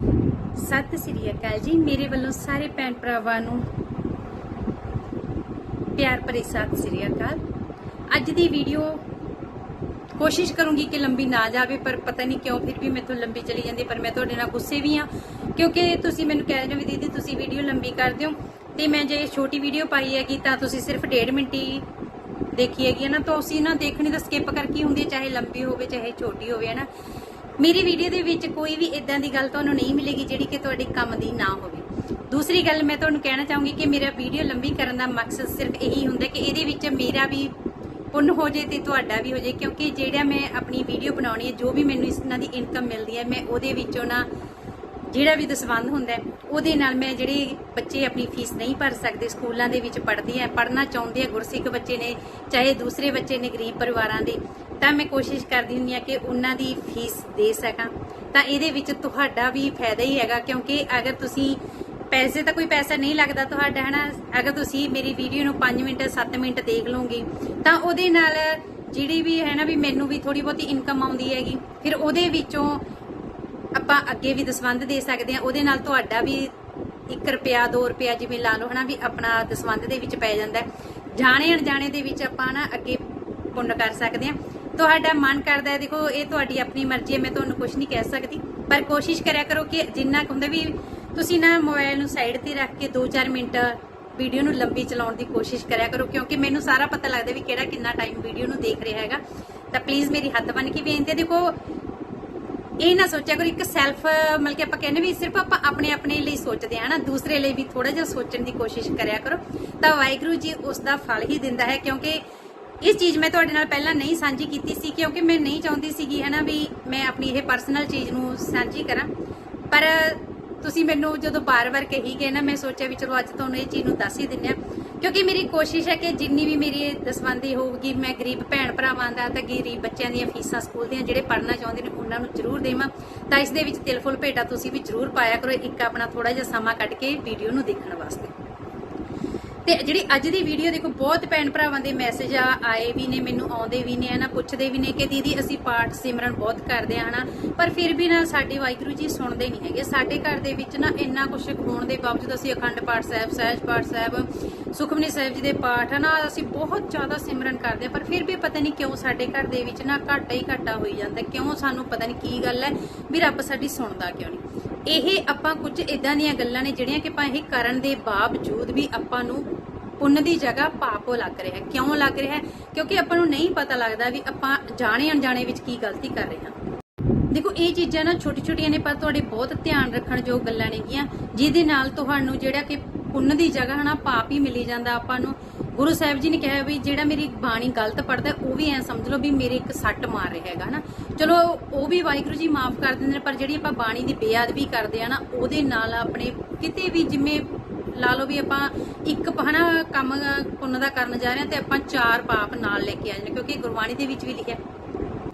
ਸਤਿ ਸ੍ਰੀ ਅਕਾਲ ਜੀ। ਮੇਰੇ ਵੱਲੋਂ ਸਾਰੇ ਭੈਣ ਭਰਾਵਾਂ ਨੂੰ ਪਿਆਰ ਭਰੀ ਸਤਿ ਸ੍ਰੀ ਅਕਾਲ। ਅੱਜ ਦੀ ਵੀਡੀਓ ਕੋਸ਼ਿਸ਼ ਕਰੂੰਗੀ ਕਿ ਲੰਬੀ ਨਾ ਜਾਵੇ, ਪਰ ਪਤਾ ਨਹੀਂ ਕਿਉਂ ਫਿਰ ਵੀ ਮੈਥੋਂ ਲੰਬੀ ਚਲੀ ਜਾਂਦੀ, ਪਰ ਮੈਂ ਤੁਹਾਡੇ ਨਾਲ ਗੁੱਸੇ ਵੀ ਆ ਕਿਉਂਕਿ ਤੁਸੀਂ ਮੈਨੂੰ ਕਹਿ ਰਹੇ ਹੋ ਵੀ ਦੀਦੀ ਤੁਸੀਂ ਵੀਡੀਓ ਲੰਬੀ ਕਰ ਦਿਓ ਤੇ ਮੈਂ ਜੇ ਛੋਟੀ ਵੀਡੀਓ ਪਾਈ ਹੈਗੀ ਤਾਂ ਤੁਸੀਂ ਸਿਰਫ 1.5 ਮਿੰਟ ਹੀ ਦੇਖੀ ਹੈਗੀ ਨਾ, ਤਾਂ ਉਸੇ ਨਾ ਦੇਖਣੀ ਤਾਂ ਸਕਿਪ ਕਰਕੇ ਹੁੰਦੀ ਚਾਹੇ ਲੰਬੀ ਹੋਵੇ, ਚਾਹੇ ਛੋਟੀ ਹੋਵੇ, ਹੈ ਨਾ? ਮੇਰੀ ਵੀਡੀਓ ਦੇ ਵਿੱਚ ਕੋਈ ਵੀ ਇਦਾਂ ਦੀ ਗੱਲ ਤੁਹਾਨੂੰ ਨਹੀਂ ਮਿਲੇਗੀ ਜਿਹੜੀ ਕਿ ਤੁਹਾਡੇ ਕੰਮ ਦੀ ਨਾ ਹੋਵੇ। ਦੂਸਰੀ ਗੱਲ ਮੈਂ ਤੁਹਾਨੂੰ ਕਹਿਣਾ ਚਾਹੂੰਗੀ ਕਿ ਮੇਰਾ ਵੀਡੀਓ ਲੰਬੀ ਕਰਨ ਦਾ ਮਕਸਦ ਸਿਰਫ ਇਹੀ ਹੁੰਦਾ ਕਿ ਇਹਦੇ ਵਿੱਚ ਮੇਰਾ ਵੀ ਪੁੰਨ ਹੋ ਜੇ ਤੇ ਤੁਹਾਡਾ ਵੀ ਹੋ ਜੇ ਕਿਉਂਕਿ ਜਿਹੜਾ ਮੈਂ ਆਪਣੀ ਵੀਡੀਓ ਬਣਾਉਣੀ ਹੈ, ਜੋ ਵੀ ਮੈਨੂੰ ਇਸ ਨਾਲ ਦੀ ਇਨਕਮ ਮਿਲਦੀ ਹੈ, ਮੈਂ ਉਹਦੇ ਵਿੱਚੋਂ ਨਾ ਜਿਹੜਾ ਵੀ ਦਸਵੰਧ ਹੁੰਦਾ ਉਹਦੇ ਨਾਲ ਮੈਂ ਜਿਹੜੇ ਬੱਚੇ ਆਪਣੀ ਫੀਸ ਨਹੀਂ ਭਰ ਸਕਦੇ, ਸਕੂਲਾਂ ਦੇ ਵਿੱਚ ਪੜ੍ਹਦੇ ਆ, ਪੜ੍ਹਨਾ ਚਾਹੁੰਦੇ ਆ ਗੁਰਸਿੱਖ ਬੱਚੇ ਨੇ, ਚਾਹੇ ਦੂਸਰੇ ਬੱਚੇ ਨੇ, ਗਰੀਬ ਪਰਿਵਾਰਾਂ ਦੇ ਤਾਂ ਮੈਂ ਕੋਸ਼ਿਸ਼ ਕਰਦੀ ਹੁੰਦੀ ਆ ਕਿ ਉਹਨਾਂ ਦੀ ਫੀਸ ਦੇ ਸਕਾਂ। ਤਾਂ ਇਹਦੇ ਵਿੱਚ ਤੁਹਾਡਾ ਵੀ ਫਾਇਦਾ ਹੀ ਹੈਗਾ, ਕਿਉਂਕਿ ਅਗਰ ਤੁਸੀਂ ਪੈਸੇ, ਤਾਂ ਕੋਈ ਪੈਸਾ ਨਹੀਂ ਲੱਗਦਾ ਤੁਹਾਡਾ, ਹਨਾ? ਅਗਰ ਤੁਸੀਂ ਮੇਰੀ ਵੀਡੀਓ ਨੂੰ 5 ਮਿੰਟ 7 ਮਿੰਟ ਦੇਖ ਲਓਗੇ, ਤਾਂ ਉਹਦੇ ਨਾਲ ਜਿਹੜੀ ਵੀ ਹੈ ਨਾ ਵੀ ਮੈਨੂੰ ਵੀ ਥੋੜੀ ਬਹੁਤੀ ਇਨਕਮ ਆਉਂਦੀ ਹੈਗੀ। ਫਿਰ ਉਹਦੇ ਵਿੱਚੋਂ ਆਪਾਂ ਅੱਗੇ ਵੀ ਦਸਵੰਧ ਦੇ ਸਕਦੇ ਆ ਉਹਦੇ ਨਾਲ ਤੁਹਾਡਾ ਵੀ 1 ਰੁਪਿਆ 2 ਰੁਪਿਆ ਜਿਵੇਂ ਲਾ ਲਓ, ਹਨਾ, ਵੀ ਆਪਣਾ ਦਸਵੰਧ ਦੇ ਵਿੱਚ ਪੈ ਜਾਂਦਾ ਜਾਣੇ ਅਣਜਾਣੇ ਦੇ ਵਿੱਚ ਆਪਾਂ ਨਾ ਅੱਗੇ ਪੁੰਨ ਕਰ ਸਕਦੇ ਆ ਤੁਹਾਡਾ ਮਨ ਕਰਦਾ ਹੈ, ਦੇਖੋ, ਇਹ ਤੁਹਾਡੀ ਆਪਣੀ ਮਰਜ਼ੀ ਹੈ, ਮੈਂ ਤੁਹਾਨੂੰ ਕੁਝ ਨਹੀਂ ਕਹਿ ਸਕਦੀ। ਪਰ ਕੋਸ਼ਿਸ਼ ਕਰਿਆ ਕਰੋ ਕਿ ਜਿੰਨਾ ਹੁੰਦਾ ਵੀ ਤੁਸੀਂ ਨਾ ਮੋਬਾਈਲ ਨੂੰ ਸਾਈਡ ਤੇ ਰੱਖ ਕੇ 2-4 ਮਿੰਟ ਵੀਡੀਓ ਨੂੰ ਲੰਬੀ ਚਲਾਉਣ ਦੀ ਕੋਸ਼ਿਸ਼ ਕਰਿਆ ਕਰੋ, ਕਿਉਂਕਿ ਮੈਨੂੰ ਸਾਰਾ ਪਤਾ ਲੱਗਦਾ ਵੀ ਕਿਹੜਾ ਕਿੰਨਾ ਟਾਈਮ ਵੀਡੀਓ ਨੂੰ ਦੇਖ ਰਿਹਾ ਹੈਗਾ। ਤਾਂ ਪਲੀਜ਼ ਮੇਰੀ ਹੱਥ ਬਨ ਕੇ ਬੇਨਤੀ ਹੈ, ਦੇਖੋ, ਇਹ ਨਾ ਸੋਚਿਆ ਕਰੋ, ਇੱਕ ਸੈਲਫ ਮਤਲਬ ਕਿ ਆਪਾਂ ਕਹਿੰਦੇ ਵੀ ਸਿਰਫ ਆਪਾਂ ਆਪਣੇ ਆਪਣੇ ਲਈ ਸੋਚਦੇ ਆ ਨਾ ਦੂਸਰੇ ਲਈ ਵੀ ਥੋੜਾ ਜਿਹਾ ਸੋਚਣ ਦੀ ਕੋਸ਼ਿਸ਼ ਕਰਿਆ ਕਰੋ। ਤਾਂ ਵਾਹਿਗੁਰੂ ਜੀ ਉਸ ਦਾ ਫਲ ਹੀ ਦਿੰਦਾ ਹੈ, ਕਿਉਂਕਿ ਇਹ ਚੀਜ਼ ਮੈਂ ਤੁਹਾਡੇ ਨਾਲ ਪਹਿਲਾਂ ਨਹੀਂ ਸਾਂਝੀ ਕੀਤੀ ਸੀ, ਕਿਉਂਕਿ ਮੈਂ ਨਹੀਂ ਚਾਹੁੰਦੀ ਸੀਗੀ ਹਨਾ ਵੀ ਮੈਂ ਆਪਣੀ ਇਹ ਪਰਸਨਲ ਚੀਜ਼ ਨੂੰ ਸਾਂਝੀ ਕਰਾਂ। ਪਰ ਤੁਸੀਂ ਮੈਨੂੰ ਜਦੋਂ ਬਾਰ-ਬਾਰ ਕਹੀ ਗਏ ਨਾ, ਮੈਂ ਸੋਚਿਆ ਵੀ ਚਲੋ ਅੱਜ ਤੁਹਾਨੂੰ ਇਹ ਚੀਜ਼ ਨੂੰ ਦੱਸ ਹੀ ਦਿੰਨੇ ਆ ਕਿਉਂਕਿ ਮੇਰੀ ਕੋਸ਼ਿਸ਼ ਹੈ ਕਿ ਜਿੰਨੀ ਵੀ ਮੇਰੀ ਇਹ ਦਸਵੰਦੀ ਹੋਊਗੀ, ਮੈਂ ਗਰੀਬ ਭੈਣ ਭਰਾਵਾਂ ਦਾ ਤੇ ਗਰੀਬ ਬੱਚਿਆਂ ਦੀਆਂ ਫੀਸਾਂ ਸਕੂਲ ਦੀਆਂ ਜਿਹੜੇ ਪੜ੍ਹਨਾ ਚਾਹੁੰਦੇ ਨੇ, ਉਹਨਾਂ ਨੂੰ ਜ਼ਰੂਰ ਦੇਵਾਂ। ਤਾਂ ਇਸ ਦੇ ਵਿੱਚ ਤਿਲ ਫੁੱਲ ਭੇਟਾ ਤੁਸੀਂ ਵੀ ਜ਼ਰੂਰ ਪਾਇਆ ਕਰੋ, ਇੱਕ ਆਪਣਾ ਥੋੜਾ ਜਿਹਾ ਸਮਾਂ ਕੱਢ ਕੇ ਵੀਡੀਓ ਨੂੰ ਦੇਖਣ ਵਾਸਤੇ। ਤੇ ਜਿਹੜੀ ਅੱਜ ਦੀ ਵੀਡੀਓ ਦੇਖੋ, ਬਹੁਤ ਭੈਣ ਭਰਾਵਾਂ ਦੇ ਮੈਸੇਜ ਆ, ਆਏ ਵੀ ਨੇ, ਮੈਨੂੰ ਆਉਂਦੇ ਵੀ ਨੇ, ਹਨਾ, ਪੁੱਛਦੇ ਵੀ ਨੇ ਕਿ ਦੀਦੀ ਅਸੀਂ ਪਾਠ ਸਿਮਰਨ ਬਹੁਤ ਕਰਦੇ ਆ, ਹਨਾ, ਪਰ ਫਿਰ ਵੀ ਨਾ ਸਾਡੇ ਵਾਹਿਗੁਰੂ ਜੀ ਸੁਣਦੇ ਨਹੀਂ ਹੈਗੇ। ਸਾਡੇ ਘਰ ਦੇ ਵਿੱਚ ਨਾ ਇੰਨਾ ਕੁਝ ਹੋਣ ਦੇ ਬਾਵਜੂਦ ਅਸੀਂ ਅਖੰਡ ਪਾਠ ਸਾਹਿਬ, ਸਹਿਜ ਪਾਠ ਸਾਹਿਬ, ਸੁਖਮਨੀ ਸਾਹਿਬ ਜੀ ਦੇ ਪਾਠ, ਹਨਾ, ਅਸੀਂ ਬਹੁਤ ਜ਼ਿਆਦਾ ਸਿਮਰਨ ਕਰਦੇ ਆ, ਪਰ ਫਿਰ ਵੀ ਪਤਾ ਨਹੀਂ ਕਿਉਂ ਸਾਡੇ ਘਰ ਦੇ ਵਿੱਚ ਨਾ ਘਾਟਾ ਹੀ ਘਾਟਾ ਹੋਈ ਜਾਂਦਾ। ਕਿਉਂ ਸਾਨੂੰ ਪਤਾ ਨਹੀਂ ਕੀ ਗੱਲ ਹੈ ਵੀ ਰੱਬ ਸਾਡੀ ਸੁਣਦਾ ਕਿਉਂ ਨਹੀਂ? ਇਹ ਆਪਾਂ ਕੁਝ ਇਦਾਂ ਦੀਆਂ ਗੱਲਾਂ ਨੇ ਜਿਹੜੀਆਂ ਕਿ ਆਪਾਂ ਇਹ ਕਰਨ ਦੇ ਬਾਵਜੂਦ ਵੀ ਆਪਾਂ ਨੂੰ ਪੁੰਨ ਦੀ ਜਗ੍ਹਾ ਪਾਪੋ ਲੱਗ ਰਿਹਾ ਹੈ। ਕਿਉਂ ਲੱਗ ਰਿਹਾ ਕਿਉਂਕਿ ਆਪਾਂ ਨੂੰ ਨਹੀਂ ਪਤਾ ਲੱਗਦਾ ਵੀ ਆਪਾਂ ਜਾਣੇ ਅਣਜਾਣੇ ਵਿੱਚ ਕੀ ਗਲਤੀ ਕਰ ਰਹੇ ਹਾਂ। ਦੇਖੋ, ਇਹ ਚੀਜ਼ਾਂ ਨਾ ਛੋਟੀ ਛੋਟੀਆਂ ਨੇ, ਪਰ ਤੁਹਾਡੇ ਬਹੁਤ ਧਿਆਨ ਰੱਖਣ ਯੋਗ ਗੱਲਾਂ ਨੇਗੀਆਂ, ਜਿਹਦੇ ਨਾਲ ਤੁਹਾਨੂੰ ਜਿਹੜਾ ਕਿ ਪੁੰਨ ਦੀ ਜਗ੍ਹਾ ਹਨਾ, ਪਾਪ ਹੀ ਮਿਲੀ ਜਾਂਦਾ ਆਪਾਂ ਨੂੰ। ਗੁਰੂ ਸਾਹਿਬ ਜੀ ਨੇ ਕਿਹਾ ਵੀ ਜਿਹੜਾ ਮੇਰੀ ਬਾਣੀ ਗਲਤ ਪੜਦਾ ਉਹ ਵੀ ਐ ਸਮਝ ਲਓ ਵੀ ਮੇਰੇ ਇੱਕ ਸੱਟ ਮਾਰ ਰਿਹਾ ਹੈਗਾ, ਹਨਾ? ਚਲੋ, ਉਹ ਵੀ ਵਾਹਿਗੁਰੂ ਜੀ ਮਾਫ ਕਰ ਦਿੰਦੇ ਨੇ, ਪਰ ਜਿਹੜੀ ਆਪਾਂ ਬਾਣੀ ਦੀ ਬੇਅਦਬੀ ਕਰਦੇ ਆ ਨਾ, ਉਹਦੇ ਨਾਲ ਆਪਣੇ ਕਿਤੇ ਵੀ ਜਿਵੇਂ ਲਾ ਲਓ ਵੀ ਆਪਾਂ ਇੱਕ ਹਨਾ, ਕੰਮ ਪੁੰਨ ਦਾ ਕਰਨ ਜਾ ਰਹੇ ਹਾਂ ਤੇ ਆਪਾਂ ਚਾਰ ਪਾਪ ਨਾਲ ਲੈ ਕੇ ਆ ਜਾਂਦੇ, ਕਿਉਂਕਿ ਗੁਰਬਾਣੀ ਦੇ ਵਿੱਚ ਵੀ ਲਿਖਿਆ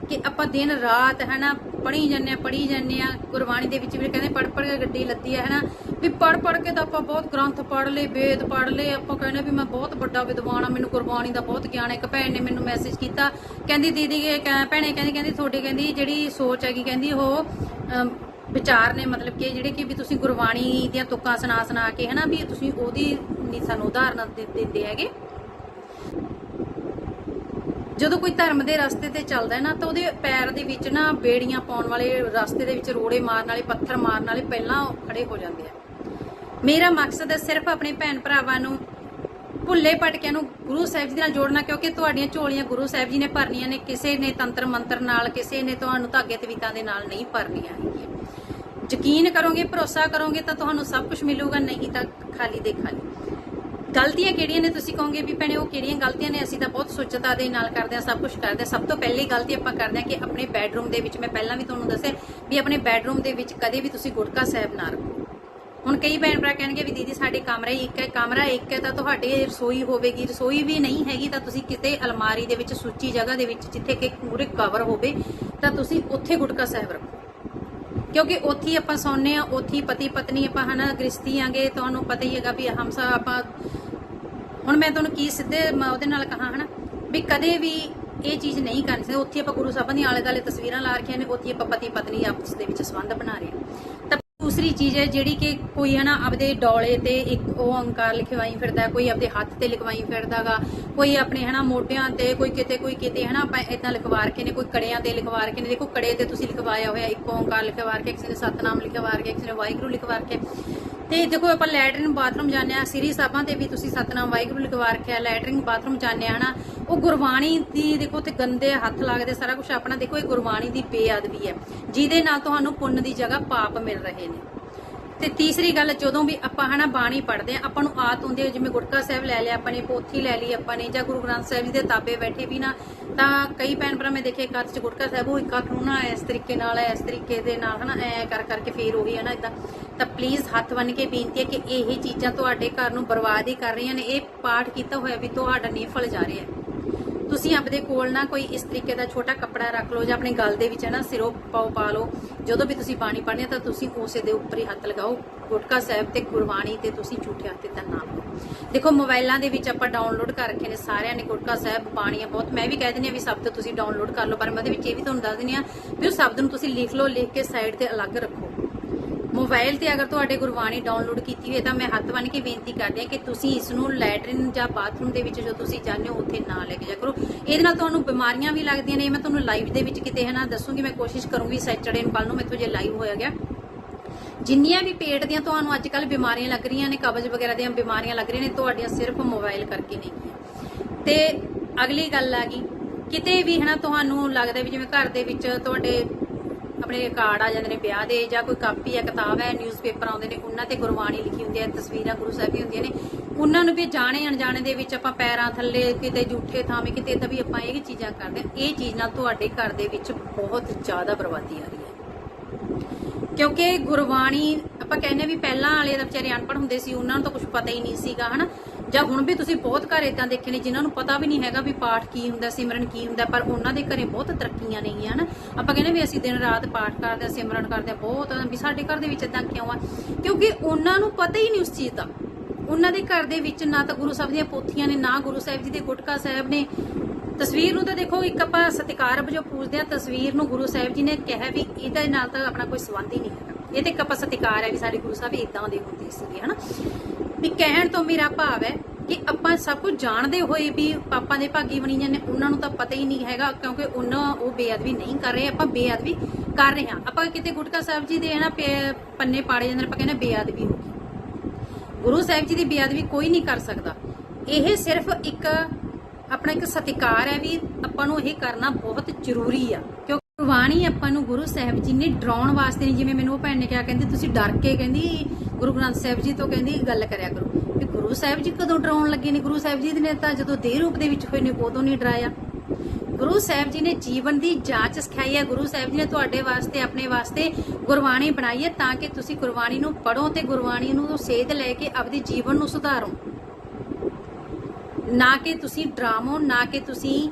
ਕਿ ਆਪਾਂ ਦਿਨ ਰਾਤ, ਹਨਾ, ਪੜ੍ਹੀ ਜਾਂਦੇ ਆ ਪੜ੍ਹੀ ਜਾਂਦੇ ਆ ਗੁਰਬਾਣੀ ਦੇ ਵਿੱਚ ਵੀ ਕਹਿੰਦੇ ਪੜ ਪੜ ਕੇ ਗੱਡੀ ਲੱਦੀ ਆ ਹਨਾ? ਵੀ ਪੜ ਪੜ ਕੇ ਤਾਂ ਆਪਾਂ ਬਹੁਤ ਗ੍ਰੰਥ ਪੜ ਲਏ, ਵੇਦ ਪੜ ਲਏ, ਆਪਾਂ ਕਹਿੰਦੇ ਵੀ ਮੈਂ ਬਹੁਤ ਵੱਡਾ ਵਿਦਵਾਨ ਆ ਮੈਨੂੰ ਗੁਰਬਾਣੀ ਦਾ ਬਹੁਤ ਗਿਆਨ ਹੈ। ਇੱਕ ਭੈਣ ਨੇ ਮੈਨੂੰ ਮੈਸੇਜ ਕੀਤਾ, ਕਹਿੰਦੀ ਦੀਦੀ, ਇਹ ਭੈਣੇ ਕਹਿੰਦੀ ਕਹਿੰਦੀ ਤੁਹਾਡੀ ਕਹਿੰਦੀ ਜਿਹੜੀ ਸੋਚ ਹੈਗੀ, ਕਹਿੰਦੀ ਉਹ ਵਿਚਾਰ ਨੇ, ਮਤਲਬ ਕਿ ਜਿਹੜੇ ਕਿ ਵੀ ਤੁਸੀਂ ਗੁਰਬਾਣੀ ਦੀਆਂ ਤੁਕਾਂ ਸੁਣਾ ਸੁਣਾ ਕੇ, ਹਨਾ, ਵੀ ਤੁਸੀਂ ਉਹਦੀ ਨਹੀਂ ਸਾਨੂੰ ਉਦਾਹਰਨ ਦਿੰਦੇ ਹੈਗੇ। ਜਦੋਂ ਕੋਈ ਧਰਮ ਦੇ ਰਸਤੇ ਤੇ ਚੱਲਦਾ ਨਾ, ਤਾਂ ਉਹਦੇ ਪੈਰ ਦੇ ਵਿੱਚ ਨਾ ਬੇੜੀਆਂ ਪਾਉਣ ਵਾਲੇ ਰਸਤੇ ਦੇ ਵਿੱਚ ਰੋੜੇ ਮਾਰਨ ਵਾਲੇ, ਪੱਥਰ ਮਾਰਨ ਵਾਲੇ ਪਹਿਲਾਂ ਖੜੇ ਹੋ ਜਾਂਦੇ ਆ। ਮੇਰਾ ਮਕਸਦ ਹੈ ਸਿਰਫ ਆਪਣੇ ਭੈਣ ਭਰਾਵਾਂ ਨੂੰ ਭੁੱਲੇ ਭਟਕਿਆਂ ਨੂੰ ਗੁਰੂ ਸਾਹਿਬ ਜੀ ਨਾਲ ਜੋੜਨਾ, ਕਿਉਂਕਿ ਤੁਹਾਡੀਆਂ ਝੋਲੀਆਂ ਗੁਰੂ ਸਾਹਿਬ ਜੀ ਨੇ ਭਰਨੀਆਂ ਨੇ, ਕਿਸੇ ਨੇ ਤੰਤਰ ਮੰਤਰ ਨਾਲ, ਕਿਸੇ ਨੇ ਤੁਹਾਨੂੰ ਧਾਗੇ ਤਵੀਤਾਂ ਦੇ ਨਾਲ ਨਹੀਂ ਭਰਨੀਆਂ ਹੈਗੀਆਂ। ਯਕੀਨ ਕਰੋਗੇ, ਭਰੋਸਾ ਕਰੋਗੇ, ਤਾਂ ਤੁਹਾਨੂੰ ਸਭ ਕੁਝ ਮਿਲੂਗਾ, ਨਹੀਂ ਤਾਂ ਖਾਲੀ ਦੇ ਖਾਲੀ। ਗਲਤੀਆਂ ਕਿਹੜੀਆਂ ਨੇ ਤੁਸੀਂ ਕਹੋਗੇ ਵੀ ਭੈਣੇ, ਉਹ ਕਿਹੜੀਆਂ ਗਲਤੀਆਂ ਨੇ? ਅਸੀਂ ਤਾਂ ਬਹੁਤ ਸੁੱਚਤਾ ਦੇ ਨਾਲ ਕਰਦੇ ਆ ਸਭ ਕੁਝ ਕਰਦੇ ਆ ਸਭ ਤੋਂ ਪਹਿਲੀ ਗਲਤੀ ਆਪਾਂ ਕਰਦੇ ਆ ਕਿ ਆਪਣੇ ਬੈੱਡਰੂਮ ਦੇ ਵਿੱਚ, ਮੈਂ ਪਹਿਲਾਂ ਵੀ ਤੁਹਾਨੂੰ ਦੱਸਿਆ ਵੀ ਆਪਣੇ ਬੈੱਡਰੂਮ ਦੇ ਵਿੱਚ ਕਦੇ ਵੀ ਤੁਸੀਂ ਗੁਟਕਾ ਸਾਹਿਬ ਨਾ ਰੱਖੋ। ਹੁਣ ਕਈ ਭੈਣ ਭਰਾ ਕਹਿਣਗੇ ਵੀ ਦੀਦੀ ਸਾਡੇ ਕਮਰਾ ਹੀ ਇੱਕ ਹੈ, ਕਮਰਾ ਇੱਕ ਹੈ ਤਾਂ ਤੁਹਾਡੇ ਰਸੋਈ ਹੋਵੇਗੀ। ਰਸੋਈ ਵੀ ਨਹੀਂ ਹੈਗੀ ਤਾਂ ਤੁਸੀਂ ਕਿਤੇ ਅਲਮਾਰੀ ਦੇ ਵਿੱਚ, ਸੁੱਚੀ ਜਗ੍ਹਾ ਦੇ ਵਿੱਚ ਜਿੱਥੇ ਕਿ ਪੂਰੇ ਕਵਰ ਹੋਵੇ, ਤਾਂ ਤੁਸੀਂ ਉੱਥੇ ਗੁਟਕਾ ਸਾਹਿਬ ਰੱਖੋ। ਕਿਉਂਕਿ ਉੱਥੇ ਹੀ ਆਪਾਂ ਸੌਂਨੇ ਆ ਉੱਥੇ ਪਤੀ ਪਤਨੀ ਆਪਾਂ ਹਨਾ ਗ੍ਰਸਤੀ ਆਂਗੇ, ਤੁਹਾਨੂੰ ਪਤਾ ਹੀ ਹੈਗਾ ਵੀ ਹਮਸਾ ਆਪਾਂ ਹੁਣ ਮੈਂ ਤੁਹਾਨੂੰ ਕੀ ਸਿੱਧੇ ਮੈਂ ਉਹਦੇ ਨਾਲ ਕਹਾ ਹਨਾ, ਵੀ ਕਦੇ ਵੀ ਇਹ ਚੀਜ਼ ਨਹੀਂ ਕਰਨੀ ਚਾਹੀਦੀ। ਉੱਥੇ ਆਪਾਂ ਗੁਰੂ ਸਾਹਿਬਾਂ ਦੀਆਂ ਆਲੇ ਦੁਆਲੇ ਤਸਵੀਰਾਂ ਲਾ ਰੱਖੀਆਂ ਨੇ, ਉੱਥੇ ਆਪਾਂ ਪਤੀ ਪਤਨੀ ਆਪਸ ਦੇ ਵਿੱਚ ਸੰਬੰਧ ਬਣਾ ਰਹੇ ਹਾਂ। ਦੂਸਰੀ ਚੀਜ਼ ਹੈ ਜਿਹੜੀ ਕਿ ਕੋਈ ਹੈ ਆਪਦੇ ਡੋਲੇ ਤੇ ਇੱਕ ਉਹ ਅੰਕਾਰ ਲਿਖਵਾਈ ਫਿਰਦਾ, ਕੋਈ ਆਪਦੇ ਹੱਥ ਤੇ ਲਿਖਵਾਈ ਫਿਰਦਾਗਾ, ਕੋਈ ਆਪਣੇ ਹਨਾ ਮੋਢਿਆਂ ਤੇ, ਕੋਈ ਕਿਤੇ ਕੋਈ ਕਿਤੇ ਹਨਾ ਆਪਾਂ ਇਦਾਂ ਲਿਖਵਾ ਕੇ ਨੇ, ਕੋਈ ਕੜਿਆਂ ਤੇ ਲਿਖਵਾ ਕੇ ਨੇ, ਦੇਖੋ ਕੜੇ ਤੇ ਤੁਸੀਂ ਲਿਖਵਾਇਆ ਹੋਇਆ, ਇੱਕ ਓੰਕਾਰ ਲਿਖਵਾ ਕੇ, ਕਿਸੇ ਨੇ ਸਤਨਾਮ ਲਿਖਵਾ ਕੇ, ਕਿਸੇ ਨੇ ਵਾਹਿਗੁਰੂ ਲਿਖਵਾ ਕੇ। ਤੇ ਦੇਖੋ ਆਪਾਂ ਲੈਟਰਿਨ ਬਾਥਰੂਮ ਜਾਂਦੇ ਆ ਸ੍ਰੀ ਸਾਹਿਬਾਂ ਤੇ ਵੀ ਤੁਸੀਂ ਸਤਨਾਮ ਵਾਹਿਗੁਰੂ ਲਿਖਵਾ ਰੱਖਿਆ ਲੈਟਰਿਨ ਬਾਥਰੂਮ ਜਾਂਦੇ ਆ ਹਨਾ ਉਹ ਗੁਰਬਾਣੀ ਦੀ ਦੇਖੋ ਤੇ ਗੰਦੇ ਹੱਥ ਲੱਗਦੇ ਸਾਰਾ ਕੁਝ ਆਪਣਾ, ਦੇਖੋ ਇਹ ਗੁਰਬਾਣੀ ਦੀ ਬੇਅਦਬੀ ਹੈ, ਜਿਹਦੇ ਨਾਲ ਤੁਹਾਨੂੰ ਪੁੰਨ ਦੀ ਜਗ੍ਹਾ ਪਾਪ ਮਿਲ ਰਹੇ ਨੇ। ਤੇ ਤੀਸਰੀ ਗੱਲ, ਜਦੋਂ ਵੀ ਆਪਾਂ ਹਨਾ ਬਾਣੀ ਪੜ੍ਹਦੇ ਆ ਆਪਾਂ ਨੂੰ ਆਤ ਹੁੰਦੀ ਹੈ, ਜਿਵੇਂ ਗੁਟਕਾ ਸਾਹਿਬ ਲੈ ਲਿਆ, ਆਪਾਂ ਨੇ ਪੋਥੀ ਲੈ ਲਈ, ਆਪਾਂ ਨੇ ਜਾਂ ਗੁਰੂ ਗ੍ਰੰਥ ਸਾਹਿਬ ਜੀ ਦੇ ਤਾਬੇ ਬੈਠੇ ਵੀ ਨਾ, ਤਾਂ ਕਈ ਭੈਣ ਭਰਾ ਮੈਂ ਦੇਖੇ ਇੱਕ ਹੱਥ ਚ ਗੁਟਕਾ ਸਾਹਿਬ, ਉਹ ਇੱਕ ਅੱਖ ਨੂੰ ਨਾ ਇਸ ਤਰੀਕੇ ਨਾਲ, ਇਸ ਤਰੀਕੇ ਦੇ ਨਾਲ ਹਨਾ, ਐ ਕਰ ਕਰਕੇ ਫੇਰ ਉਹੀ ਹਨਾ ਇਦਾਂ ਤਾਂ ਪਲੀਜ਼ ਹੱਥ ਬੰਨ ਕੇ ਬੇਨਤੀ ਹੈ ਕਿ ਇਹ ਚੀਜ਼ਾਂ ਤੁਹਾਡੇ ਘਰ ਨੂੰ ਬਰਬਾਦ ਹੀ ਕਰ ਰਹੀਆਂ ਨੇ, ਇਹ ਪਾਠ ਕੀਤਾ ਹੋਇਆ ਵੀ ਤੁਹਾਡਾ ਨਿਫਲ ਜਾ ਰਿਹਾ ਹੈ। ਤੁਸੀਂ ਆਪਦੇ ਕੋਲ ਨਾ ਕੋਈ ਇਸ ਤਰੀਕੇ ਦਾ ਛੋਟਾ ਕੱਪੜਾ ਰੱਖ ਲਓ ਜਾਂ ਆਪਣੇ ਗਲ ਦੇ ਵਿੱਚ ਹੈ ਨਾ ਸਿਰੋਂ ਪਾਓ ਪਾ ਲਓ। ਜਦੋਂ ਵੀ ਤੁਸੀਂ ਪਾਣੀ ਪੜ੍ਹਨੀ ਤਾਂ ਤੁਸੀਂ ਉਸੇ ਦੇ ਉੱਪਰ ਹੀ ਹੱਥ ਲਗਾਓ। ਗੁਟਕਾ ਸਾਹਿਬ ਤੇ ਗੁਰਬਾਣੀ ਤੇ ਤੁਸੀਂ ਝੂਠੇ ਹੱਥ ਦਾ ਨਾਮ ਦੇਖੋ, ਮੋਬਾਈਲਾਂ ਦੇ ਵਿੱਚ ਆਪਾਂ ਡਾਊਨਲੋਡ ਕਰ ਰੱਖੇ ਨੇ ਸਾਰਿਆਂ ਨੇ। ਗੁਟਕਾ ਸਾਹਿਬ, ਬਾਣੀਆਂ ਬਹੁਤ। ਮੈਂ ਵੀ ਕਹਿ ਦਿੰਦੀ ਆ ਵੀ ਸ਼ਬਦ ਤੁਸੀਂ ਡਾਊਨਲੋਡ ਕਰ ਲਓ, ਪਰ ਮੈਂ ਉਹਦੇ ਵਿੱਚ ਇਹ ਵੀ ਤੁਹਾਨੂੰ ਦੱਸ ਦਿੰਦੀ ਆ ਵੀ ਉਹ ਸ਼ਬਦ ਨੂੰ ਤੁਸੀਂ ਲਿਖ ਲਓ, ਲਿਖ ਕੇ ਸਾਈਡ ਤੇ ਅਲੱਗ ਰੱਖੋ। ਮੋਬਾਈਲ ਤੇ ਅਗਰ ਤੁਹਾਡੇ ਗੁਰਬਾਣੀ ਡਾਊਨਲੋਡ ਕੀਤੀ ਹੋਏ ਤਾਂ ਮੈਂ ਹੱਥ ਬੰਨ ਕੇ ਬੇਨਤੀ ਕਰਦੀ ਹਾਂ ਕਿ ਤੁਸੀਂ ਇਸ ਨੂੰ ਲੈਟਰਿਨ ਜਾਂ ਬਾਥਰੂਮ ਦੇ ਵਿੱਚ ਜੋ ਤੁਸੀਂ ਜਾਂਦੇ ਹੋ ਉੱਥੇ ਨਾ ਲੈ ਕੇ ਜਾ ਕਰੋ। ਇਹਦੇ ਨਾਲ ਤੁਹਾਨੂੰ ਬਿਮਾਰੀਆਂ ਵੀ ਲੱਗਦੀਆਂ ਨੇ। ਮੈਂ ਤੁਹਾਨੂੰ ਲਾਈਵ ਦੇ ਵਿੱਚ ਕਿਤੇ ਹੈ ਨਾ ਦੱਸੂਗੀ। ਮੈਂ ਕੋਸ਼ਿਸ਼ ਕਰੂੰਗੀ ਸੈਟਰਡੇ ਨੂੰ ਕੱਲ ਨੂੰ ਮੈਥੋਂ ਜੇ ਲਾਈਵ ਹੋਇਆ ਗਿਆ। ਜਿੰਨੀਆਂ ਵੀ ਪੇਟ ਦੀਆਂ ਤੁਹਾਨੂੰ ਅੱਜ ਕੱਲ ਬਿਮਾਰੀਆਂ ਲੱਗ ਰਹੀਆਂ ਨੇ, ਕਬਜ਼ ਵਗੈਰਾ ਦੀਆਂ ਬਿਮਾਰੀਆਂ ਲੱਗ ਰਹੀਆਂ ਨੇ, ਤੁਹਾਡੀਆਂ ਸਿਰਫ ਮੋਬਾਈਲ ਕਰਕੇ ਨਹੀਂ ਹੈ ਤੇ ਅਗਲੀ ਗੱਲ ਆ ਗਈ, ਕਿਤੇ ਵੀ ਹਨਾ ਤੁਹਾਨੂੰ ਲੱਗਦਾ ਵੀ ਜਿਵੇਂ ਘਰ ਦੇ ਵਿੱਚ ਤੁਹਾਡੇ ਆਪਣੇ ਕਾਰਡ ਆ ਜਾਂਦੇ ਨੇ ਵਿਆਹ ਦੇ ਜਾਂ ਕੋਈ ਕਾਪੀ ਹੈ ਕਿਤਾਬ ਹੈ ਨਿਊਜ਼ਪੇਪਰ ਆਉਂਦੇ ਨੇ, ਉਹਨਾਂ ਤੇ ਗੁਰਬਾਣੀ ਲਿਖੀ ਹੁੰਦੀ ਹੈ ਤਸਵੀਰਾਂ ਗੁਰੂ ਸਾਹਿਬ ਦੀਆਂ ਹੁੰਦੀਆਂ ਨੇ। ਉਹਨਾਂ ਨੂੰ ਵੀ ਜਾਣੇ ਅਣਜਾਣੇ ਦੇ ਵਿੱਚ ਆਪਾਂ ਪੈਰਾਂ ਥੱਲੇ ਕਿਤੇ ਝੂਠੇ ਥਾਵੇਂ ਕਿਤੇ ਏਦਾਂ ਵੀ ਆਪਾਂ ਇਹ ਚੀਜ਼ਾਂ ਕਰਦੇ ਹਾਂ। ਇਹ ਚੀਜ਼ ਨਾਲ ਤੁਹਾਡੇ ਘਰ ਦੇ ਵਿੱਚ ਬਹੁਤ ਜ਼ਿਆਦਾ ਬਰਬਾਦੀ ਆ ਰਹੀ ਹੈ। ਕਿਉਂਕਿ ਗੁਰਬਾਣੀ ਆਪਾਂ ਕਹਿੰਦੇ ਵੀ ਪਹਿਲਾਂ ਵਾਲੇ ਤਾਂ ਵਿਚਾਰੇ ਅਨਪੜ੍ਹ ਹੁੰਦੇ ਸੀ, ਉਹਨਾਂ ਨੂੰ ਤਾਂ ਕੁਝ ਪਤਾ ਹੀ ਨਹੀਂ ਸੀਗਾ, ਹਨਾ? ਜਾਂ ਹੁਣ ਵੀ ਤੁਸੀਂ ਬਹੁਤ ਘਰ ਇਦਾਂ ਦੇਖੇ ਨੇ, ਜਿਨ੍ਹਾਂ ਨੂੰ ਪਤਾ ਵੀ ਨਹੀਂ ਹੈਗਾ ਵੀ ਪਾਠ ਕੀ ਹੁੰਦਾ, ਸਿਮਰਨ ਕੀ ਹੁੰਦਾ, ਪਰ ਉਹਨਾਂ ਦੇ ਘਰੇ ਬਹੁਤ ਤਰੱਕੀਆਂ ਨਹੀਂ ਹਨ? ਆਪਾਂ ਕਹਿੰਦੇ ਵੀ ਅਸੀਂ ਦਿਨ ਰਾਤ ਪਾਠ ਕਰਦੇ ਹਾਂ, ਸਿਮਰਨ ਕਰਦੇ ਹਾਂ, ਬਹੁਤ ਵੀ ਸਾਡੇ ਘਰ ਦੇ ਵਿੱਚ ਇਦਾਂ ਕਿਉਂ ਆ? ਕਿਉਂਕਿ ਉਹਨਾਂ ਨੂੰ ਪਤਾ ਹੀ ਨਹੀਂ ਉਸ ਚੀਜ਼ ਦਾ। ਉਹਨਾਂ ਦੇ ਘਰ ਦੇ ਵਿੱਚ ਨਾ ਤਾਂ ਗੁਰੂ ਸਾਹਿਬ ਦੀਆਂ ਪੋਥੀਆਂ ਨੇ, ਨਾ ਗੁਰੂ ਸਾਹਿਬ ਜੀ ਦੇ ਗੁਟਕਾ ਸਾਹਿਬ ਨੇ। ਤਸਵੀਰ ਨੂੰ ਤਾਂ ਦੇਖੋ, ਇੱਕ ਆਪਾਂ ਸਤਿਕਾਰ ਵਜੋਂ ਪੂਜਦੇ ਆ ਤਸਵੀਰ ਨੂੰ ਗੁਰੂ ਸਾਹਿਬ ਜੀ ਨੇ ਕਿਹਾ ਵੀ ਇਹਦੇ ਨਾਲ ਤਾਂ ਆਪਣਾ ਕੋਈ ਸੰਬੰਧ ਹੀ ਨਹੀਂ ਹੈਗਾ। ਇਹ ਤੇ ਇੱਕ ਆਪਾਂ ਸਤਿਕਾਰ ਹੈ ਵੀ ਸਾਡੇ ਗੁਰੂ ਸਾਹਿਬ ਇਦਾਂ ਦੇ ਹੁੰਦੇ ਸੀਗੇ, ਹਨਾ? ਵੀ ਕਹਿਣ ਤੋਂ ਮੇਰਾ ਭਾਵ ਹੈ ਕਿ ਆਪਾਂ ਸਭ ਕੁਝ ਜਾਣਦੇ ਹੋਏ ਵੀ ਪਾਪਾਂ ਦੇ ਭਾਗੀ ਬਣੀ ਜਾਂਦੇ ਉਹਨਾਂ ਨੂੰ ਤਾਂ ਪਤਾ ਹੀ ਨਹੀਂ ਹੈਗਾ, ਕਿਉਂਕਿ ਉਹਨਾਂ ਉਹ ਬੇਅਦਬੀ ਨਹੀਂ ਕਰ ਰਹੇ, ਆਪਾਂ ਬੇਅਦਬੀ ਕਰ ਰਹੇ ਹਾਂ। ਆਪਾਂ ਕਿਤੇ ਗੁਟਕਾ ਸਾਹਿਬ ਜੀ ਦੇ ਨਾ ਪੰਨੇ ਪਾੜੇ ਜਾਂਦੇ ਆਪਾਂ ਕਹਿੰਦੇ ਬੇਅਦਬੀ ਹੋ ਗਈ। ਗੁਰੂ ਸਾਹਿਬ ਜੀ ਦੀ ਬੇਅਦਬੀ ਕੋਈ ਨਹੀਂ ਕਰ ਸਕਦਾ। ਇਹ ਸਿਰਫ ਇੱਕ, ਆਪਣਾ ਇੱਕ ਸਤਿਕਾਰ ਹੈ ਵੀ ਆਪਾਂ ਨੂੰ ਇਹ ਕਰਨਾ ਬਹੁਤ ਜ਼ਰੂਰੀ ਆ। ਕਿਉਂਕਿ ਗੁਰਬਾਣੀ ਆਪਾਂ ਨੂੰ ਗੁਰੂ ਸਾਹਿਬ ਜੀ ਨੇ ਡਰਾਉਣ ਵਾਸਤੇ ਨਹੀਂ, ਜਿਵੇਂ ਮੈਨੂੰ ਉਹ ਭੈਣ ਨੇ ਕਿਹਾ, ਕਹਿੰਦੀ, ਤੁਸੀਂ ਡਰ ਕੇ ਕਹਿੰਦੀ ਗੁਰੂ ਗ੍ਰੰਥ ਸਾਹਿਬ ਜੀ ਤੋਂ ਕਹਿੰਦੀ ਗੱਲ ਕਰਿਆ ਕਰੋ ਤੇ ਗੁਰੂ ਸਾਹਿਬ ਜੀ ਕਦੋਂ ਡਰਾਉਣ ਲੱਗੇ ਨੇ? ਗੁਰੂ ਸਾਹਿਬ ਜੀ ਨੇ ਤਾਂ ਜਦੋਂ ਦੇਹ ਰੂਪ ਦੇ ਵਿੱਚ ਹੋਏ ਨੇ, ਉਦੋਂ ਨਹੀਂ ਡਰਾਇਆ। ਗੁਰੂ ਸਾਹਿਬ ਜੀ ਨੇ ਜੀਵਨ ਦੀ ਜਾਂਚ ਸਿਖਾਈ ਹੈ। ਗੁਰੂ ਸਾਹਿਬ ਜੀ ਨੇ ਤੁਹਾਡੇ ਵਾਸਤੇ, ਆਪਣੇ ਵਾਸਤੇ ਗੁਰਬਾਣੀ ਬਣਾਈ ਹੈ ਤਾਂ ਕਿ ਤੁਸੀਂ ਗੁਰਬਾਣੀ ਨੂੰ ਪੜੋ ਤੇ ਗੁਰਬਾਣੀ ਨੂੰ ਸੇਧ ਲੈ ਕੇ ਆਪਦੇ ਜੀਵਨ ਨੂੰ ਸੁਧਾਰੋ। ਨਾ ਕਿ ਤੁਸੀਂ ਡਰਾਮੋ ਨਾ ਕਿ ਤੁਸੀਂ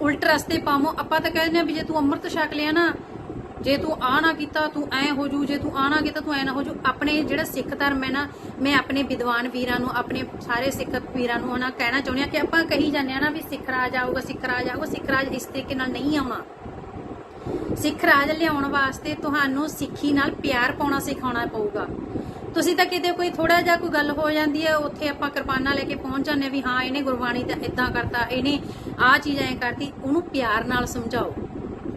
ਉਲਟ ਰਸਤੇ ਪਾਵੋ। ਆਪਾਂ ਤਾਂ ਕਹਿੰਦੇ ਆ ਵੀ ਜੇ ਤੂੰ ਅੰਮ੍ਰਿਤ ਛਕ ਲਿਆ ਨਾ ਜੇ ਤੂੰ ਆ ਨਾ ਕੀਤਾ, ਤੂੰ ਐ ਹੋ ਜੂ ਜੇ ਤੂੰ ਆ ਨਾ ਕੀਤਾ, ਤੂੰ ਐ ਨਾ ਹੋ ਜੂ ਆਪਣੇ ਜਿਹੜਾ ਸਿੱਖ ਧਰਮ ਹੈ ਨਾ, ਮੈਂ ਆਪਣੇ ਵਿਦਵਾਨ ਵੀਰਾਂ ਨੂੰ, ਆਪਣੇ ਸਾਰੇ ਸਿੱਖ ਵੀਰਾਂ ਨੂੰ ਹਨਾ ਕਹਿਣਾ ਚਾਹੁੰਦੀ ਆ ਕਿ ਆਪਾਂ ਕਹੀ ਜਾਂਦੇ ਆ ਨਾ ਵੀ ਸਿੱਖ ਰਾਜ ਆਊਗਾ, ਸਿੱਖ ਰਾਜ ਆਊਗਾ, ਸਿੱਖ ਰਾਜ ਇਸ ਤਰੀਕੇ ਨਾਲ ਨਹੀਂ ਆਉਣਾ। ਸਿੱਖ ਰਾਜ ਲਿਆਉਣ ਵਾਸਤੇ ਤੁਹਾਨੂੰ ਸਿੱਖੀ ਨਾਲ ਪਿਆਰ ਪਾਉਣਾ ਸਿਖਾਉਣਾ ਪਊਗਾ। ਤੁਸੀਂ ਤਾਂ ਕਿਤੇ ਕੋਈ ਥੋੜਾ ਜਿਹਾ ਕੋਈ ਗੱਲ ਹੋ ਜਾਂਦੀ ਹੈ, ਉੱਥੇ ਆਪਾਂ ਕਿਰਪਾਨਾਂ ਲੈ ਕੇ ਪਹੁੰਚ ਜਾਂਦੇ ਹਾਂ ਵੀ ਹਾਂ, ਇਹਨੇ ਗੁਰਬਾਣੀ ਤਾਂ ਇਦਾਂ ਕਰਤਾ, ਇਹਨੇ ਆਹ ਚੀਜ਼ ਐਂ ਕਰਤੀ, ਉਹਨੂੰ ਪਿਆਰ ਨਾਲ ਸਮਝਾਓ।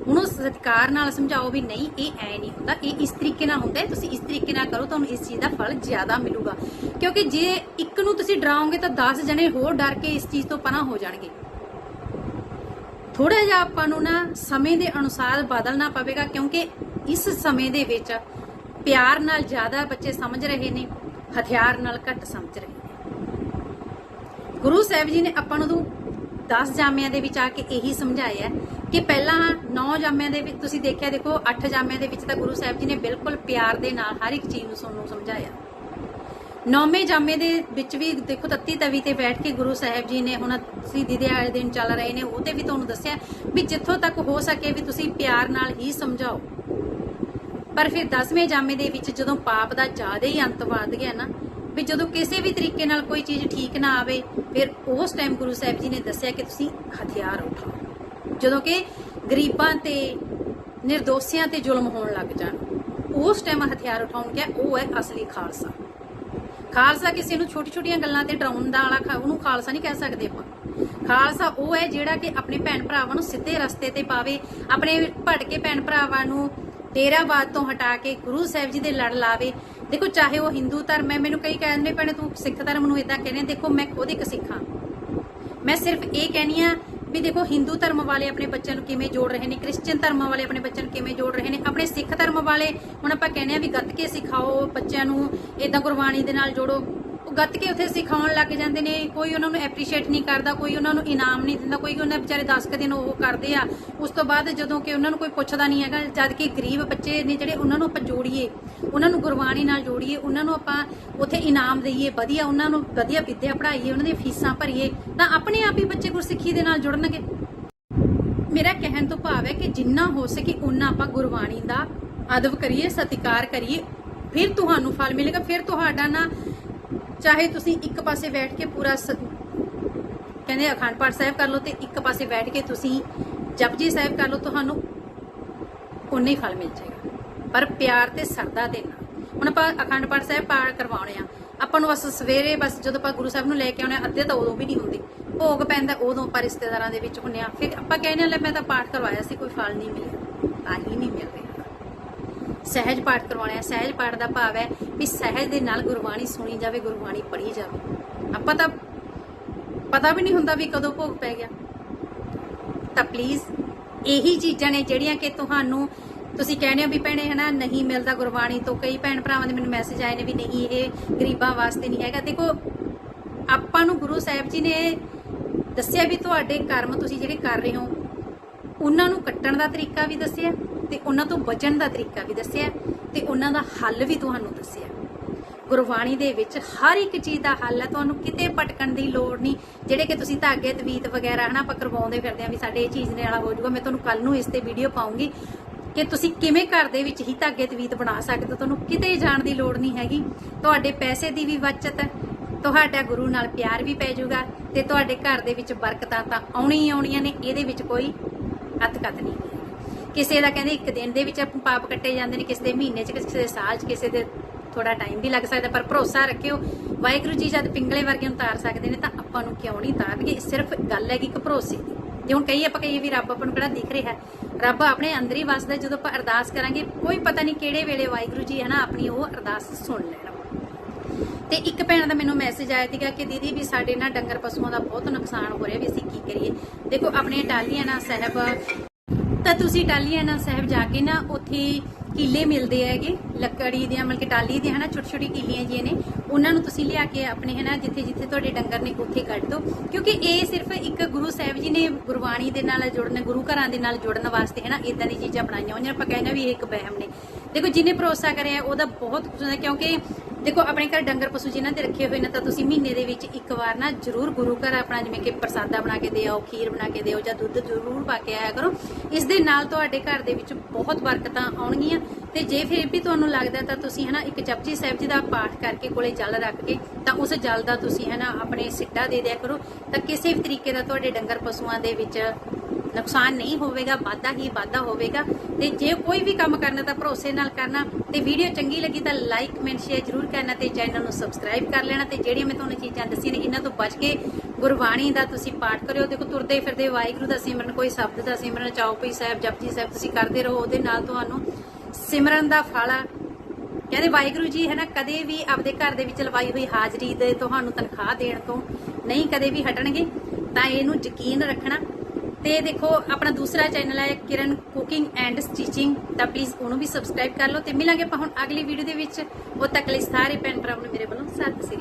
ਉਹਨੂੰ ਸਤਿਕਾਰ ਨਾਲ ਸਮਝਾਓ ਵੀ ਨਹੀਂ, ਇਹ ਐ ਨਹੀਂ ਹੁੰਦਾ, ਇਹ ਇਸ ਤਰੀਕੇ ਨਾਲ ਹੁੰਦਾ ਤੁਸੀਂ ਇਸ ਤਰੀਕੇ ਨਾਲ ਕਰੋ, ਤੁਹਾਨੂੰ ਇਸ ਚੀਜ਼ ਦਾ ਫਲ ਜ਼ਿਆਦਾ ਮਿਲੂਗਾ। ਕਿਉਂਕਿ ਜੇ ਇੱਕ ਨੂੰ ਤੁਸੀਂ ਡਰਾਓਗੇ ਤਾਂ 10 ਜਣੇ ਹੋਰ ਡਰ ਕੇ ਇਸ ਚੀਜ਼ ਤੋਂ ਪਰਾਂ ਹੋ ਜਾਣਗੇ। ਥੋੜਾ ਜਿਹਾ ਆਪਾਂ ਨੂੰ ਨਾ ਸਮੇਂ ਦੇ ਅਨੁਸਾਰ ਬਦਲਣਾ ਪਵੇਗਾ, ਕਿਉਂਕਿ ਇਸ ਸਮੇਂ ਦੇ ਵਿੱਚ ਪਿਆਰ ਨਾਲ ਜ਼ਿਆਦਾ ਬੱਚੇ ਸਮਝ ਰਹੇ ਨੇ, ਹਥਿਆਰ ਨਾਲ ਘੱਟ ਸਮਝ ਰਹੇ ਨੇ। ਗੁਰੂ ਸਾਹਿਬ ਜੀ ਨੇ ਆਪਾਂ ਨੂੰ 10 ਜਾਮਿਆਂ ਦੇ ਵਿੱਚ ਆ ਕੇ ਇਹੀ ਸਮਝਾਇਆ ਕਿ ਪਹਿਲਾਂ ਨੌ ਜਾਮਿਆਂ ਦੇ ਵਿੱਚ ਤੁਸੀਂ ਦੇਖਿਆ, ਦੇਖੋ, ਅੱਠ ਜਾਮਿਆਂ ਦੇ ਵਿੱਚ ਤਾਂ ਗੁਰੂ ਸਾਹਿਬ ਜੀ ਨੇ ਬਿਲਕੁਲ ਪਿਆਰ ਦੇ ਨਾਲ ਹਰ ਇੱਕ ਚੀਜ਼ ਨੂੰ ਸਾਨੂੰ ਸਮਝਾਇਆ। ਨੌਵੇਂ ਜਾਮੇ ਦੇ ਵਿੱਚ ਵੀ ਦੇਖੋ, ਤੱਤੀ ਤਵੀ ਤੇ ਬੈਠ ਕੇ ਗੁਰੂ ਸਾਹਿਬ ਜੀ ਨੇ ਹੁਣ ਸ਼ਹੀਦੀ ਦੇ ਆਏ ਦਿਨ ਚੱਲ ਰਹੇ ਨੇ ਉਹਤੇ ਵੀ ਤੁਹਾਨੂੰ ਦੱਸਿਆ ਵੀ ਜਿੱਥੋਂ ਤੱਕ ਹੋ ਸਕੇ ਵੀ ਤੁਸੀਂ ਪਿਆਰ ਨਾਲ ਹੀ ਸਮਝਾਓ। ਪਰ ਫਿਰ 10ਵੇਂ ਜਾਮੇ ਦੇ ਵਿੱਚ ਜਦੋਂ ਪਾਪ ਦਾ ਜ਼ਿਆਦਾ ਹੀ ਅੰਤ ਵੱਧ ਗਿਆ ਨਾ, ਵੀ ਜਦੋਂ ਕਿਸੇ ਵੀ ਤਰੀਕੇ ਨਾਲ ਕੋਈ ਚੀਜ਼ ਠੀਕ ਨਾ ਆਵੇ, ਫਿਰ ਉਸ ਟਾਈਮ ਗੁਰੂ ਸਾਹਿਬ ਜੀ ਨੇ ਦੱਸਿਆ ਕਿ ਤੁਸੀਂ ਹਥਿਆਰ ਉਠਾਓ। ਜਦੋਂ ਕਿ ਗਰੀਬਾਂ ਤੇ ਨਿਰਦੋਸ਼ੀਆਂ ਤੇ ਜ਼ੁਲਮ ਹੋਣ ਲੱਗ ਜਾਣ। ਉਸ ਟਾਈਮ ਹਥਿਆਰ ਉਠਾਉਣ ਗਿਆ ਉਹ ਹੈ ਅਸਲੀ ਖਾਲਸਾ। ਖਾਲਸਾ ਕਿਸੇ ਨੂੰ ਛੋਟੀ ਛੋਟੀਆਂ ਗੱਲਾਂ ਤੇ ਡਰਾਉਣ ਦਾ ਵਾਲਾ ਉਹਨੂੰ ਖਾਲਸਾ ਨਹੀਂ ਕਹਿ ਸਕਦੇ ਆਪਾਂ। ਖਾਲਸਾ ਉਹ ਹੈ ਜਿਹੜਾ ਕਿ ਆਪਣੇ ਭੈਣ ਭਰਾਵਾਂ ਨੂੰ ਸਿੱਧੇ ਰਸਤੇ ਤੇ ਪਾਵੇ, ਆਪਣੇ ਭਟਕੇ ਭੈਣ ਭਰਾਵਾਂ ਨੂੰ ਡੇਰਾਵਾਦ ਤੋਂ ਹਟਾ ਕੇ ਗੁਰੂ ਸਾਹਿਬ ਜੀ ਦੇ ਲੜ ਲਾਵੇ। ਦੇਖੋ, ਚਾਹੇ ਉਹ ਹਿੰਦੂ ਧਰਮ ਹੈ, ਮੈਨੂੰ ਕਈ ਕਹਿੰਦੇ ਭੈਣੇ ਤੂੰ ਸਿੱਖ ਧਰਮ ਨੂੰ ਇਦਾਂ ਕਹਿੰਦੇ ਦੇਖੋ, ਮੈਂ ਖੁਦ ਇੱਕ ਸਿੱਖ ਹਾਂ। ਮੈਂ ਸਿਰਫ ਇਹ ਕਹਿਣੀ ਆ ਵੀ ਦੇਖੋ, ਹਿੰਦੂ ਧਰਮ ਵਾਲੇ ਆਪਣੇ ਬੱਚਿਆਂ ਨੂੰ ਕਿਵੇਂ ਜੋੜ ਰਹੇ ਨੇ, ਕ੍ਰਿਸਚੀਅਨ ਧਰਮ ਵਾਲੇ ਆਪਣੇ ਬੱਚਿਆਂ ਨੂੰ ਕਿਵੇਂ ਜੋੜ ਰਹੇ ਨੇ, ਆਪਣੇ ਸਿੱਖ ਧਰਮ ਵਾਲੇ, ਹੁਣ ਆਪਾਂ ਕਹਿੰਦੇ ਆ ਵੀ ਗੱਤਕੇ ਸਿਖਾਓ ਬੱਚਿਆਂ ਨੂੰ ਇਦਾਂ ਗੁਰਬਾਣੀ ਦੇ ਨਾਲ ਜੋੜੋ। ਉਹ ਗੱਤਕੇ ਉੱਥੇ ਸਿਖਾਉਣ ਲੱਗ ਜਾਂਦੇ ਨੇ, ਕੋਈ ਉਹਨਾਂ ਨੂੰ ਐਪਰੀਸ਼ੀਏਟ ਨਹੀਂ ਕਰਦਾ, ਕੋਈ ਉਹਨਾਂ ਨੂੰ ਇਨਾਮ ਨਹੀਂ ਦਿੰਦਾ, ਕੋਈ ਉਹਨਾਂ ਵਿਚਾਰੇ 10 ਕੁ ਦਿਨ ਉਹ ਕਰਦੇ ਆ। ਉਸ ਤੋਂ ਬਾਅਦ ਜਦੋਂ ਕਿ ਉਹਨਾਂ ਨੂੰ ਕੋਈ ਪੁੱਛਦਾ ਨਹੀਂ ਹੈਗਾ, ਜਦ ਕਿ ਗਰੀਬ ਬੱਚੇ ਨੇ ਜਿਹੜੇ, ਉਹਨਾਂ ਨੂੰ ਆਪਾਂ ਜੋੜੀਏ। ਉਹਨਾਂ ਨੂੰ ਗੁਰਬਾਣੀ ਨਾਲ ਜੋੜੀਏ, ਉਹਨਾਂ ਨੂੰ ਆਪਾਂ ਉੱਥੇ ਇਨਾਮ ਦਈਏ, ਵਧੀਆ ਉਹਨਾਂ ਨੂੰ ਵਧੀਆ ਵਿੱਦਿਆ ਪੜ੍ਹਾਈਏ, ਉਹਨਾਂ ਦੀਆਂ ਫੀਸਾਂ ਭਰੀਏ, ਤਾਂ ਆਪਣੇ ਆਪ ਹੀ ਬੱਚੇ ਗੁਰਸਿੱਖੀ ਦੇ ਨਾਲ ਜੁੜਨਗੇ। ਮੇਰਾ ਕਹਿਣ ਤੋਂ ਭਾਵ ਹੈ ਕਿ ਜਿੰਨਾ ਹੋ ਸਕੇ ਉਨਾ ਆਪਾਂ ਗੁਰਬਾਣੀ ਦਾ ਅਦਬ ਕਰੀਏ, ਸਤਿਕਾਰ ਕਰੀਏ, ਫਿਰ ਤੁਹਾਨੂੰ ਫਲ ਮਿਲੇਗਾ, ਫਿਰ ਤੁਹਾਡਾ ਨਾ ਚਾਹੇ ਤੁਸੀਂ ਇੱਕ ਪਾਸੇ ਬੈਠ ਕੇ ਪੂਰਾ ਕਹਿੰਦੇ ਅਖੰਡ ਪਾਠ ਸਾਹਿਬ ਕਰ ਲਓ ਤੇ ਇੱਕ ਪਾਸੇ ਬੈਠ ਕੇ ਤੁਸੀਂ ਜਪਜੀ ਸਾਹਿਬ ਕਰ ਲਓ, ਤੁਹਾਨੂੰ ਉਨਾ ਹੀ ਫਲ ਮਿਲ ਜਾਏਗਾ। ਪਰ ਪਿਆਰ ਤੇ ਸਰਦਾ ਦੇਣਾ। ਹੁਣ ਆਪਾਂ ਅਖੰਡ ਪਾਠ ਸਾਹਿਬ ਪਾਠ ਕਰਵਾਉਣੇ ਆ। ਆਪਾਂ ਨੂੰ ਬਸ ਸਵੇਰੇ ਬਸ ਜਦੋਂ ਆਪਾਂ ਗੁਰੂ ਸਾਹਿਬ ਨੂੰ ਲੈ ਕੇ ਆਉਣੇ ਅੱਧੇ ਤਾਂ ਉਦੋਂ ਵੀ ਨਹੀਂ ਹੁੰਦੇ। ਭੋਗ ਪੈਂਦਾ ਉਦੋਂ ਆਪਾਂ ਰਿਸ਼ਤੇਦਾਰਾਂ ਦੇ ਵਿੱਚ ਹੁੰਨੇ ਆ। ਫਿਰ ਆਪਾਂ ਕਹਿੰਦੇ ਲੈ ਮੈਂ ਤਾਂ ਪਾਠ ਕਰਵਾਇਆ ਸੀ, ਕੋਈ ਫਲ ਨਹੀਂ ਮਿਲਿਆ। ਤਾਂ ਹੀ ਨਹੀਂ ਮਿਲ ਰਿਹਾ। ਸਹਿਜ ਪਾਠ ਕਰਵਾਉਣਾ ਹੈ ਸਹਿਜ ਪਾਠ ਦਾ ਭਾਵ ਹੈ ਵੀ ਸਹਿਜ ਦੇ ਨਾਲ ਗੁਰਬਾਣੀ ਸੁਣੀ ਜਾਵੇ, ਗੁਰਬਾਣੀ ਪੜ੍ਹੀ ਜਾਵੇ। ਆਪਾਂ ਤਾਂ ਪਤਾ ਵੀ ਨਹੀਂ ਹੁੰਦਾ ਵੀ ਕਦੋਂ ਭੋਗ ਪੈ ਗਿਆ। ਤਾਂ ਪਲੀਜ਼ ਇਹੀ ਚੀਜ਼ਾਂ ਨੇ ਜਿਹੜੀਆਂ ਕਿ ਤੁਹਾਨੂੰ ਤੁਸੀਂ ਕਹਿੰਦੇ ਹੋ ਵੀ ਭੈਣੇ ਹਨਾ, ਨਹੀਂ ਮਿਲਦਾ ਗੁਰਬਾਣੀ ਤੋਂ, ਕਈ ਭੈਣ ਭਰਾਵਾਂ ਦੇ ਮੈਨੂੰ ਮੈਸੇਜ ਆਏ ਨੇ ਵੀ ਨਹੀਂ, ਇਹ ਗਰੀਬਾਂ ਵਾਸਤੇ ਨਹੀਂ ਹੈਗਾ। ਦੇਖੋ, ਆਪਾਂ ਨੂੰ ਗੁਰੂ ਸਾਹਿਬ ਜੀ ਨੇ ਦੱਸਿਆ ਵੀ ਤੁਹਾਡੇ ਕਰਮ ਤੁਸੀਂ ਜਿਹੜੇ ਕਰ ਰਹੇ ਹੋ, ਉਹਨਾਂ ਨੂੰ ਕੱਟਣ ਦਾ ਤਰੀਕਾ ਵੀ ਦੱਸਿਆ ਤੇ ਉਹਨਾਂ ਤੋਂ ਬਚਣ ਦਾ ਤਰੀਕਾ ਵੀ ਦੱਸਿਆ ਤੇ ਉਹਨਾਂ ਦਾ ਹੱਲ ਵੀ ਤੁਹਾਨੂੰ ਦੱਸਿਆ। ਗੁਰਬਾਣੀ ਦੇ ਵਿੱਚ ਹਰ ਇੱਕ ਚੀਜ਼ ਦਾ ਹੱਲ ਹੈ, ਤੁਹਾਨੂੰ ਕਿਤੇ ਭਟਕਣ ਦੀ ਲੋੜ ਨਹੀਂ। ਜਿਹੜੇ ਕਿ ਤੁਸੀਂ ਧਾਗੇ, ਤਵੀਤ ਵਗੈਰਾ ਹਨਾ, ਆਪਾਂ ਕਰਵਾਉਂਦੇ ਫਿਰਦੇ ਆ ਵੀ ਸਾਡੇ ਇਹ ਚੀਜ਼ ਦੇ ਨਾਲ ਹੋ ਜਾਊਗਾ, ਮੈਂ ਤੁਹਾਨੂੰ ਕੱਲ ਨੂੰ ਇਸ ਤੇ ਵੀਡੀਓ ਪਾਉਂਗੀ। ਕਿ ਤੁਸੀਂ ਕਿਵੇਂ ਘਰ ਦੇ ਵਿੱਚ ਹੀ ਧਾਗੇ ਤਵੀਤ ਬਣਾ ਸਕਦੇ ਹੋ? ਤੁਹਾਨੂੰ ਕਿਤੇ ਜਾਣ ਦੀ ਲੋੜ ਨਹੀਂ ਹੈਗੀ। ਤੁਹਾਡੇ ਪੈਸੇ ਦੀ ਵੀ ਬਚਤ ਹੈ ਤੁਹਾਡਾ ਗੁਰੂ ਨਾਲ ਪਿਆਰ ਵੀ ਪੈ ਜਾਊਗਾ ਤੇ ਤੁਹਾਡੇ ਘਰ ਦੇ ਵਿੱਚ ਬਰਕਤਾਂ ਤਾਂ ਆਉਣੀ ਹੀ ਆਉਣੀਆਂ ਨੇ, ਇਹਦੇ ਵਿੱਚ ਕੋਈ ਅਤਕਤ ਨਹੀਂ ਹੈ ਕਿਸੇ ਦਾ ਕਹਿੰਦੇ ਇੱਕ ਦਿਨ ਦੇ ਵਿੱਚ ਪਾਪ ਕੱਟੇ ਜਾਂਦੇ ਨੇ, ਕਿਸੇ ਦੇ ਮਹੀਨੇ 'ਚ, ਕਿਸੇ ਦੇ ਸਾਲ 'ਚ, ਕਿਸੇ ਦੇ ਥੋੜਾ ਟਾਈਮ ਵੀ ਲੱਗ ਸਕਦਾ, ਪਰ ਭਰੋਸਾ ਰੱਖਿਓ, ਵਾਹਿਗੁਰੂ ਜੀ ਜਦ ਪਿੰਗਲੇ ਵਰਗੇ ਉਤਾਰ ਸਕਦੇ ਨੇ ਤਾਂ ਆਪਾਂ ਨੂੰ ਕਿਉਂ ਨਹੀਂ ਤਾਰਨਗੇ ਸਿਰਫ ਗੱਲ ਹੈਗੀ ਇੱਕ ਭਰੋਸੇ ਦੀ। ਜੇ ਹੁਣ ਕਈ ਆਪਾਂ ਕਹੀਏ ਵੀ ਰੱਬ ਆਪਾਂ ਨੂੰ ਕਿਹੜਾ ਦਿਖ ਰਿਹਾ। ਰੱਬ ਆਪਣੇ ਅੰਦਰ ਹੀ ਵਸਦਾ, ਜਦੋਂ ਆਪਾਂ ਅਰਦਾਸ ਕਰਾਂਗੇ, ਕੋਈ ਪਤਾ ਨਹੀਂ ਕਿਹੜੇ ਵੇਲੇ ਵਾਹਿਗੁਰੂ ਜੀ ਹਨਾ ਆਪਣੀ ਉਹ ਅਰਦਾਸ ਸੁਣ ਲੈਣਾ। ਤੇ ਇੱਕ ਭੈਣ ਦਾ ਮੈਨੂੰ ਮੈਸੇਜ ਆਇਆ ਸੀਗਾ ਕਿ ਦੀਦੀ ਵੀ ਸਾਡੇ ਨਾ ਡੰਗਰ ਪਸ਼ੂਆਂ ਦਾ ਬਹੁਤ ਨੁਕਸਾਨ ਹੋ ਰਿਹਾ ਵੀ ਅਸੀਂ ਕੀ ਕਰੀਏ। ਦੇਖੋ, ਆਪਣੇ ਟਾਲੀਆਣਾ ਸਾਹਿਬ, ਤਾਂ ਤੁਸੀਂ ਟਾਲੀਆਣਾ ਸਾਹਿਬ ਜਾ ਕੇ ਨਾ ਉੱਥੇ ਕੀਲੇ ਮਿਲਦੇ ਹੈਗੇ, ਲੱਕੜੀ ਦੀਆਂ, ਮਤਲਬ ਕਿ ਟਾਲੀ ਦੀਆਂ, ਹਨਾ ਛੋਟੀ ਛੋਟੀ ਕੀਲੀਆਂ ਜੀਆਂ ਨੇ, ਉਹਨਾਂ ਨੂੰ ਤੁਸੀਂ ਲਿਆ ਕੇ ਆਪਣੇ, ਹਨਾ ਜਿੱਥੇ ਜਿੱਥੇ ਤੁਹਾਡੇ ਡੰਗਰ ਨੇ, ਉੱਥੇ ਕੱਢ ਦਿਓ ਕਿਉਂਕਿ ਇਹ ਸਿਰਫ ਇੱਕ ਗੁਰੂ ਸਾਹਿਬ ਜੀ ਨੇ ਗੁਰਬਾਣੀ ਦੇ ਨਾਲ ਜੁੜਨ, ਗੁਰੂ ਘਰਾਂ ਦੇ ਨਾਲ ਜੁੜਨ ਵਾਸਤੇ, ਹਨਾ ਇਦਾਂ ਦੀ ਚੀਜ਼ਾਂ ਬਣਾਈਆਂ ਹੋਈਆਂ ਆਪਾਂ ਕਹਿੰਦੇ ਵੀ ਇਹ ਇੱਕ ਵਹਿਮ ਨੇ। ਦੇਖੋ, ਜਿਹਨੇ ਭਰੋਸਾ ਕਰਿਆ, ਉਹਦਾ ਬਹੁਤ ਕੁਝ ਹੁੰਦਾ, ਕਿਉਂਕਿ ਦੇਖੋ, ਆਪਣੇ ਘਰ ਡੰਗਰ ਪਸ਼ੂ ਜਿਨ੍ਹਾਂ ਦੇ ਰੱਖੇ ਹੋਏ ਨੇ, ਤਾਂ ਤੁਸੀਂ ਮਹੀਨੇ ਦੇ ਵਿੱਚ ਇੱਕ ਵਾਰ ਨਾ ਜ਼ਰੂਰ ਗੁਰੂ ਘਰ ਆਪਣਾ ਜਿਵੇਂ ਕਿ ਪ੍ਰਸਾਦਾ ਬਣਾ ਕੇ ਦਿਓ ਖੀਰ ਬਣਾ ਕੇ ਦਿਓ ਜਾਂ ਦੁੱਧ ਜ਼ਰੂਰ ਪਾ ਕੇ ਆਇਆ ਕਰੋ। ਇਸ ਦੇ ਨਾਲ ਤੁਹਾਡੇ ਘਰ ਦੇ ਵਿੱਚ ਬਹੁਤ ਬਰਕਤਾਂ ਆਉਣਗੀਆਂ ਤੇ ਜੇ ਫਿਰ ਵੀ ਤੁਹਾਨੂੰ ਲੱਗਦਾ ਤਾਂ ਤੁਸੀਂ ਹਨਾ ਇੱਕ ਜਪਜੀ ਸਾਹਿਬ ਜੀ ਦਾ ਪਾਠ ਕਰਕੇ ਕੋਲੇ ਜਲ ਰੱਖ ਕੇ ਤਾਂ ਉਸ ਜਲ ਦਾ ਤੁਸੀਂ ਹਨਾ ਆਪਣੇ ਸਿੱਟਾ ਦੇ ਦਿਆ ਕਰੋ। ਤਾਂ ਕਿਸੇ ਵੀ ਤਰੀਕੇ ਦਾ ਤੁਹਾਡੇ ਡੰਗਰ ਪਸ਼ੂਆਂ ਦੇ ਵਿੱਚ ਨੁਕਸਾਨ ਨਹੀਂ ਹੋਵੇਗਾ, ਵਾਧਾ ਹੀ ਵਾਧਾ ਹੋਵੇਗਾ। ਤੇ ਜੇ ਕੋਈ ਵੀ ਕੰਮ ਕਰਨਾ ਤਾਂ ਭਰੋਸੇ ਨਾਲ ਕਰਨਾ ਤੇ ਵੀਡੀਓ ਚੰਗੀ ਲੱਗੀ ਤਾਂ ਲਾਈਕ, ਕਮੈਂਟ, ਸ਼ੇਅਰ ਜਰੂਰ ਕਰਨਾ ਤੇ ਚੈਨਲ ਨੂੰ ਸਬਸਕ੍ਰਾਈਬ ਕਰ ਲੈਣਾ ਤੇ ਜਿਹੜੀਆਂ ਮੈਂ ਤੁਹਾਨੂੰ ਚੀਜ਼ਾਂ ਦੱਸੀਆਂ ਨੇ, ਇਹਨਾਂ ਤੋਂ ਬਚ ਕੇ ਗੁਰਬਾਣੀ ਦਾ ਤੁਸੀਂ ਪਾਠ ਕਰਿਓ। ਦੇਖੋ, ਤੁਰਦੇ ਫਿਰਦੇ ਵਾਹਿਗੁਰੂ ਦਾ ਸਿਮਰਨ, ਕੋਈ ਸ਼ਬਦ ਦਾ ਸਿਮਰਨ ਚੌਪਈ ਸਾਹਿਬ, ਜਪਜੀ ਸਾਹਿਬ, ਤੁਸੀਂ ਕਰਦੇ ਰਹੋ, ਉਹਦੇ ਨਾਲ ਤੁਹਾਨੂੰ ਸਿਮਰਨ ਦਾ ਫਲ। ਆ ਕਹਿੰਦੇ ਵਾਹਿਗੁਰੂ ਜੀ, ਹੈ ਨਾ, ਕਦੇ ਵੀ ਆਪਦੇ ਘਰ ਦੇ ਵਿੱਚ ਲਵਾਈ ਹੋਈ ਹਾਜ਼ਰੀ ਦੇ ਤੁਹਾਨੂੰ ਤਨਖਾਹ ਦੇਣ ਤੋਂ ਨਹੀਂ ਕਦੇ ਵੀ ਹਟਣਗੇ, ਤਾਂ ਇਹਨੂੰ ਯਕੀਨ ਰੱਖਣਾ। ਤੇ ਦੇਖੋ, ਆਪਣਾ ਦੂਸਰਾ ਚੈਨਲ ਹੈ ਕਿਰਨ ਕੁਕਿੰਗ ਐਂਡ ਸਟਿਚਿੰਗ, ਤਾਂ ਪਲੀਜ਼ ਉਹਨੂੰ ਵੀ ਸਬਸਕ੍ਰਾਈਬ ਕਰ ਲਓ ਤੇ ਮਿਲਾਂਗੇ ਆਪਾਂ ਹੁਣ ਅਗਲੀ ਵੀਡੀਓ ਦੇ ਵਿੱਚ। ਉਹ ਤੱਕ ਲਈ ਸਾਰੇ ਭੈਣ ਭਰਾਵਾਂ ਨੂੰ ਮੇਰੇ ਵੱਲੋਂ ਸਤਿ ਸ੍ਰੀ